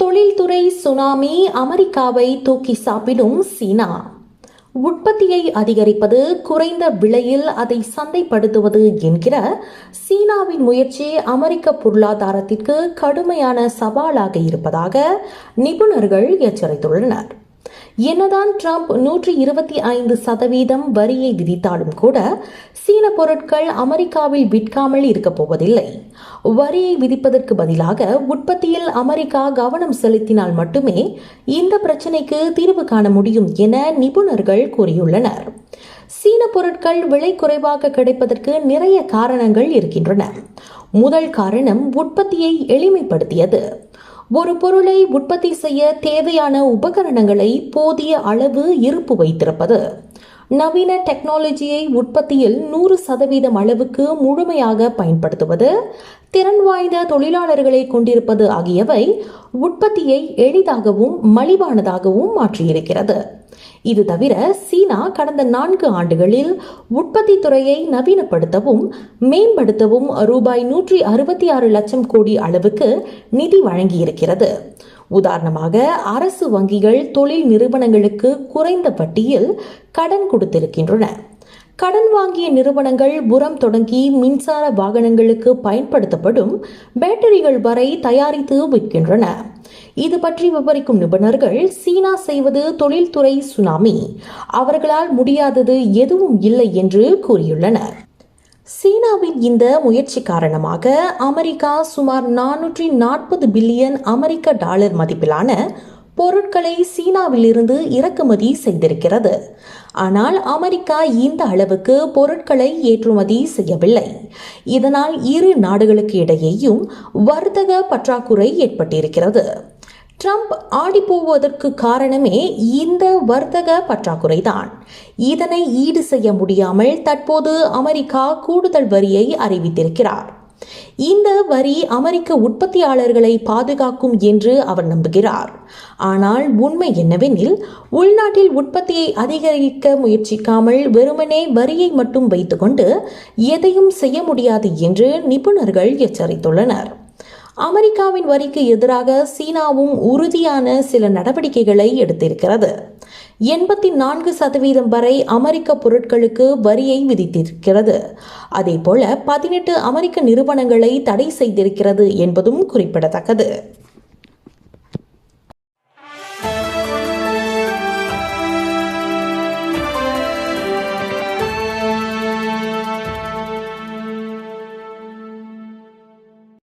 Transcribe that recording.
தொழில்துறை சுனாமி அமெரிக்காவை தூக்கி சாப்பிடும் சீனா. உற்பத்தியை அதிகரிப்பது குறைந்த விலையில் அதை சந்தைப்படுத்துவது என்கிற சீனாவின் முயற்சி அமெரிக்க பொருளாதாரத்திற்கு கடுமையான சவாலாக இருப்பதாக நிபுணர்கள் எச்சரித்துள்ளனர். என்னதான் ட்ரம்ப் நூற்றி இருபத்தி ஐந்து சதவீதம் வரியை விதித்தாலும் கூட சீன பொருட்கள் அமெரிக்காவில் விற்காமல் இருக்கப் போவதில்லை. வரியை விதிப்பதற்கு பதிலாக உற்பத்தியில் அமெரிக்கா கவனம் செலுத்தினால் மட்டுமே இந்த பிரச்சினைக்கு தீர்வு காண முடியும் என நிபுணர்கள் கூறியுள்ளனர். சீன பொருட்கள் விலை குறைவாக கிடைப்பதற்கு நிறைய காரணங்கள் இருக்கின்றன. முதல் காரணம் உற்பத்தியை எளிமைப்படுத்தியது. ஒரு பொருளை உற்பத்தி செய்ய தேவையான உபகரணங்களை போதிய அளவு இருப்பு வைத்திருப்பது. நவீன டெக்னாலஜியை உற்பத்தியில் நூறு சதவீதம் அளவுக்கு முழுமையாக பயன்படுத்துவது திறன் வாய்ந்த தொழிலாளர்களை கொண்டிருப்பது ஆகியவை உற்பத்தியை எளிதாகவும் மலிவானதாகவும் மாற்றியிருக்கிறது. இது தவிர சீனா கடந்த நான்கு ஆண்டுகளில் உற்பத்தி துறையை நவீனப்படுத்தவும் மேம்படுத்தவும் ரூபாய் நூற்றி அறுபத்தி ஆறு லட்சம் கோடி அளவுக்கு நிதி வழங்கியிருக்கிறது. உதாரணமாக அரசு வங்கிகள் தொழில் நிறுவனங்களுக்கு குறைந்த வட்டியில் கடன் கொடுத்திருக்கின்றன. கடன் வாங்கிய நிறுவனங்கள் புறம் தொடங்கி மின்சார வாகனங்களுக்கு பயன்படுத்தப்படும் பேட்டரிகள் வரை தயாரித்து விற்கின்றன. இது பற்றி விவரிக்கும் நிபுணர்கள் சீனா செய்வது தொழில்துறை சுனாமி. அவர்களால் முடியாதது எதுவும் இல்லை என்று கூறியுள்ளனர். சீனாவின் இந்த முயற்சி காரணமாக அமெரிக்கா சுமார் நானூற்றி நாற்பது பில்லியன் அமெரிக்க டாலர் மதிப்பிலான பொருட்களை சீனாவிலிருந்து இறக்குமதி செய்திருக்கிறது. ஆனால் அமெரிக்கா இந்த அளவுக்கு பொருட்களை ஏற்றுமதி செய்யவில்லை. இதனால் இரு நாடுகளுக்கு இடையேயும் வர்த்தக பற்றாக்குறை ஏற்பட்டிருக்கிறது. ட்ரம்ப் ஆடிப்போவதற்கு காரணமே இந்த வர்த்தக பற்றாக்குறைதான். இதனை ஈடு செய்ய முடியாமல் தற்போது அமெரிக்கா கூடுதல் வரியை அறிவித்திருக்கிறார். இந்த வரி அமெரிக்க உற்பத்தியாளர்களை பாதுகாக்கும் என்று அவர் நம்புகிறார். ஆனால் உண்மை என்னவெனில் உள்நாட்டில் உற்பத்தியை அதிகரிக்க முயற்சிக்காமல் வெறுமனே வரியை மட்டும் வைத்துக்கொண்டு எதையும் செய்ய முடியாது என்று நிபுணர்கள் எச்சரித்துள்ளனர். அமெரிக்காவின் வரிக்கு எதிராக சீனாவும் உறுதியான சில நடவடிக்கைகளை எடுத்திருக்கிறது. எண்பத்தி நான்கு சதவீதம் வரை அமெரிக்க பொருட்களுக்கு வரியை விதித்திருக்கிறது. அதேபோல பதினெட்டு அமெரிக்க நிறுவனங்களை தடை செய்திருக்கிறது என்பதும் குறிப்பிடத்தக்கது.